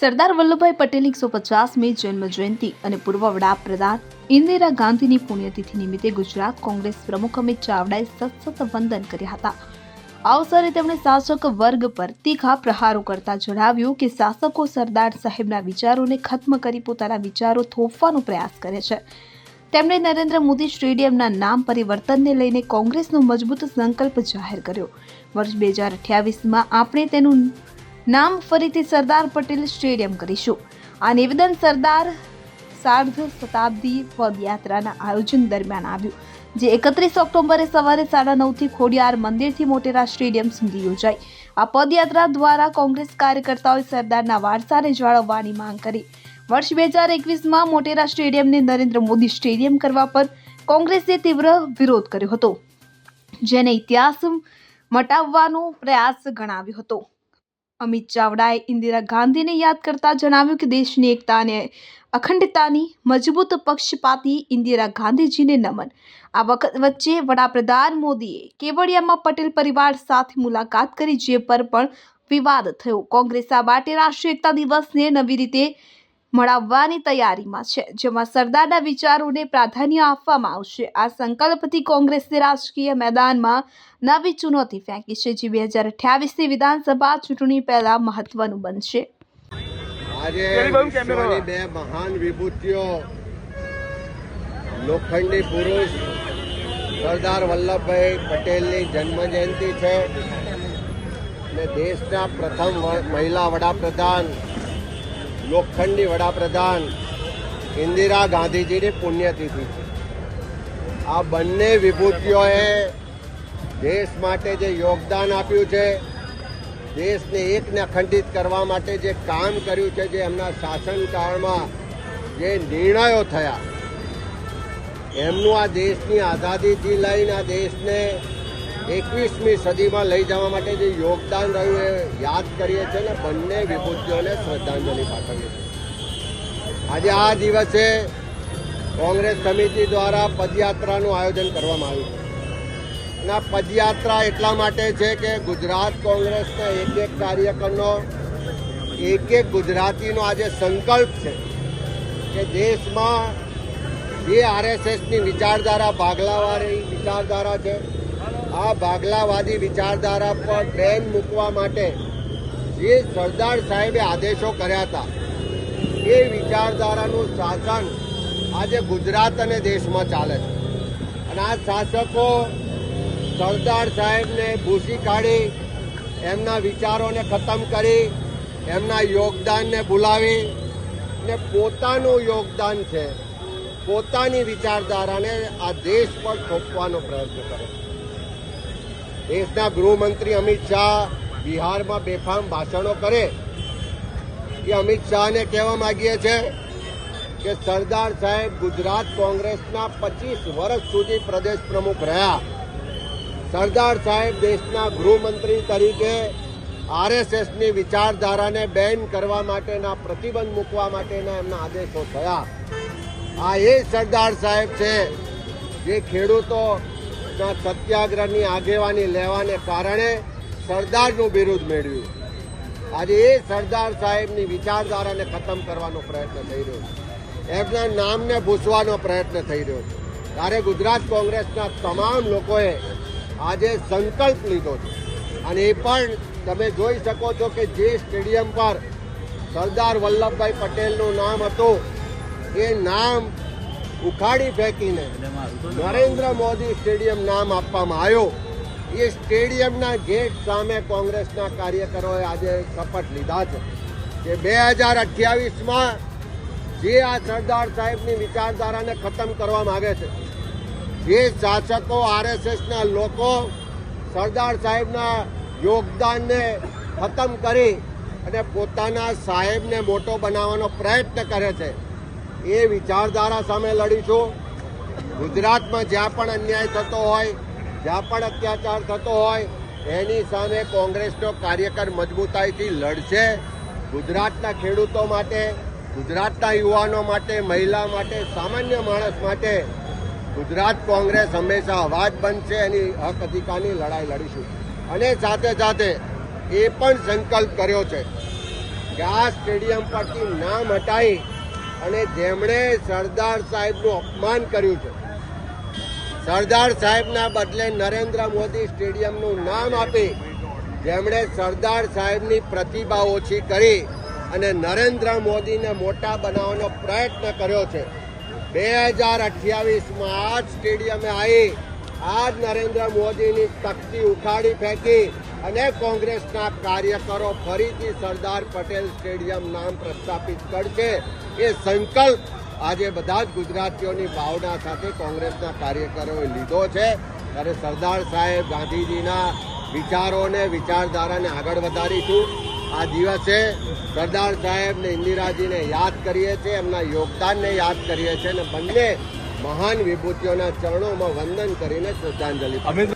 સરદાર વલ્લભભાઈ પટેલની એકસો પચાસમી જન્મ જયંતિ અને પૂર્વ વડાપ્રધાન ઇન્દિરા ગાંધીની પુણ્યતિથિ નિમિત્તે ગુજરાત કોંગ્રેસ પ્રમુખ અમિત ચાવડાએ સતસત વંદન કર્યા હતા. અવસરે તેમણે શાસક વર્ગ પર તીખા પ્રહારો કરતા જણાવ્યું કે શાસકો સરદાર સાહેબના વિચારોને ખત્મ કરી પોતાના વિચારો થોપવાનો પ્રયાસ કરે છે. તેમણે નરેન્દ્ર મોદી સ્ટેડિયમના નામ પરિવર્તનને લઈને કોંગ્રેસનો મજબૂત સંકલ્પ જાહેર કર્યો. વર્ષ બે હજાર અઠ્યાવીસમાં આપણે તેનું નામ ફરીથી સરદાર પટેલ સ્ટેડિયમ કરીશું. આ નિવેદન સરદાર સાર્ધ શતાબ્દી પદયાત્રાના આયોજન દરમિયાન આવ્યું, જે એકત્રીસ ઓક્ટોબરે સવારે સાડા નવથી ખોડિયાર મંદિરથી મોટેરા સ્ટેડિયમ સુધી યોજાઈ. આ પદયાત્રા દ્વારા કોંગ્રેસ કાર્યકર્તાઓએ સરદારના વારસાને જાળવવાની માંગ કરી. વર્ષ બે હજાર એકવીસમાં મોટેરા સ્ટેડિયમને નરેન્દ્ર મોદી સ્ટેડિયમ કરવા પર કોંગ્રેસે તીવ્ર વિરોધ કર્યો હતો, જેને ઇતિહાસ મટાવવાનો પ્રયાસ ગણાવ્યો હતો. અમિત ચાવડાએ ઇન્દિરા ગાંધીને યાદ કરતા જણાવ્યું કે દેશની એકતા અને અખંડતાની મજબૂત પક્ષપાતી ઇન્દિરા ગાંધીજીને નમન. આ વખત વચ્ચે વડાપ્રધાન મોદીએ કેવડિયામાં પટેલ પરિવાર સાથે મુલાકાત કરી, જે પર પણ વિવાદ થયો. કોંગ્રેસ આ માટે રાષ્ટ્રીય એકતા દિવસને નવી રીતે મળાવવાની તૈયારીમાં છે જેમાં સરદારના વિચારોને પ્રાધાન્ય આપવામાં આવશે. આ સંકલ્પથી કોંગ્રેસે રાજકીય મેદાનમાં નવી ચુનૌતી ફેંકી છે જે બે હજાર અઠ્યાવીસની વિધાનસભા ચૂંટણી પહેલા મહત્વનું બનશે. આજે બે મહાન વિભૂતિઓ લોખંડી પુરુષ સરદાર વલ્લભભાઈ પટેલની જન્મ જયંતિ છે. અને દેશના પ્રથમ મહિલા વડાપ્રધાન લોખંડી વડાપ્રધાન ઇન્દિરા ગાંધીજીની પુણ્યતિથિ. છે આ બંને વિભૂતિઓએ દેશ માટે જે યોગદાન આપ્યું છે, દેશને એકને અખંડિત કરવા માટે જે કામ કર્યું છે, જે એમના શાસનકાળમાં જે નિર્ણયો થયા, એમનું આ દેશની આઝાદીથી લઈને આ દેશને એકવીસમી સદીમાં લઈ જવા માટે જે યોગદાન રહ્યું એ યાદ કરીએ છીએ ને બંને વિભૂતિઓને શ્રદ્ધાંજલિ પાઠવીએ છીએ. આજે આ દિવસે કોંગ્રેસ સમિતિ દ્વારા પદયાત્રાનું આયોજન કરવામાં આવ્યું છે. અને આ પદયાત્રા એટલા માટે છે કે ગુજરાત કોંગ્રેસના એક એક કાર્યકરનો એક એક ગુજરાતીનો આજે સંકલ્પ છે કે દેશમાં જે આરએસએસની વિચારધારા ભાગલાવાળી વિચારધારા છે આ ભાગલાવાદી વિચારધારા પર બેન મૂકવા માટે જે સરદાર સાહેબે આદેશો કર્યા હતા, એ વિચારધારાનું શાસન આજે ગુજરાત અને દેશમાં ચાલે છે. અને આ શાસકો સરદાર સાહેબને ભૂસી કાઢી, એમના વિચારોને ખતમ કરી, એમના યોગદાનને ભૂલાવી ને પોતાનું યોગદાન છે, પોતાની વિચારધારાને આ દેશ પર થોપવાનો પ્રયત્ન કરે દેશના ગૃહમંત્રી અમિત શાહ બિહારમાં બેફામ ભાષણો કરે. એ અમિત શાહને કહેવા માંગીએ છીએ કે સરદાર સાહેબ ગુજરાત કોંગ્રેસના પચીસ વર્ષ સુધી પ્રદેશ પ્રમુખ રહ્યા. સરદાર સાહેબ દેશના ગૃહમંત્રી તરીકે આરએસએસની વિચારધારાને બેન કરવા માટેના પ્રતિબંધ મૂકવા માટેના એમના આદેશો થયા. આ એ સરદાર સાહેબ છે જે ખેડૂતોના સત્યાગ્રહની આગેવાની લેવાને કારણે સરદારનું બિરુદ મેળવ્યું. આજે એ સરદાર સાહેબની વિચારધારાને ખતમ કરવાનો પ્રયત્ન થઈ રહ્યો છે. એમના નામને ભૂસવાનો પ્રયત્ન થઈ રહ્યો છે. ત્યારે ગુજરાત કોંગ્રેસના તમામ લોકોએ આજે સંકલ્પ લીધો છે. અને એ પણ તમે જોઈ શકો છો કે જે સ્ટેડિયમ પર સરદાર વલ્લભભાઈ પટેલનું નામ હતું, એ નામ ઉખાડી ફેંકીને નરેન્દ્ર મોદી સ્ટેડિયમ નામ આપવામાં આવ્યું. એ સ્ટેડિયમના ગેટ સામે કોંગ્રેસના કાર્યકરોએ આજે શપથ લીધા છે કે બે હજાર અઠ્યાવીસમાં જે આ સરદાર સાહેબની વિચારધારાને ખતમ કરવા માગે છે, જે શાસકો, આરએસએસના લોકો સરદાર સાહેબના યોગદાનને ખતમ કરી અને પોતાના સાહેબને મોટો બનાવવાનો પ્રયત્ન કરે છે એ વિચારધારા સામે લડીશું. ગુજરાતમાં જ્યાં પણ અન્યાય થતો હોય, જ્યાં પણ અત્યાચાર થતો હોય, એની સામે કોંગ્રેસનો કાર્યકર મજબૂતાઈથી લડશે. ગુજરાતના ખેડૂતો માટે, ગુજરાતના યુવાનો માટે, મહિલા માટે, સામાન્ય માણસ માટે ગુજરાત કોંગ્રેસ હંમેશા અવાજ બનશે, એની હક અધિકારની લડાઈ લડીશું. અને સાથે સાથે એ પણ સંકલ્પ કર્યો છે કે આ સ્ટેડિયમ પરથી નામ હટાવી અને જેમણે સરદાર સાહેબનું અપમાન કર્યું છે. સરદાર સાહેબના બદલે નરેન્દ્ર મોદી સ્ટેડિયમનું નામ આપી જેમણે સરદાર સાહેબની પ્રતિભા ઓછી કરી અને નરેન્દ્ર મોદીને મોટા બનાવવાનો પ્રયત્ન કર્યો છે. બે હજાર અઠ્યાવીસમાં આ જ સ્ટેડિયમે આવી આ જ નરેન્દ્ર મોદીની તકતી ઉખાડી ફેંકી અને કોંગ્રેસના કાર્યકરો ફરીથી સરદાર પટેલ સ્ટેડિયમ નામ પ્રસ્થાપિત કરશે. એ સંકલ્પ આજે બધા જ ગુજરાતીઓની ભાવના સાથે કોંગ્રેસના કાર્યકરોએ લીધો છે. ત્યારે સરદાર સાહેબ ગાંધીજીના વિચારોને, વિચારધારાને આગળ વધારીશું. આ દિવસે સરદાર સાહેબને ઇન્દિરાજીને યાદ કરીએ છીએ, એમના યોગદાનને યાદ કરીએ છીએ અને બંને મહાન વિભૂતિઓના ચરણોમાં વંદન કરીને શ્રદ્ધાંજલિ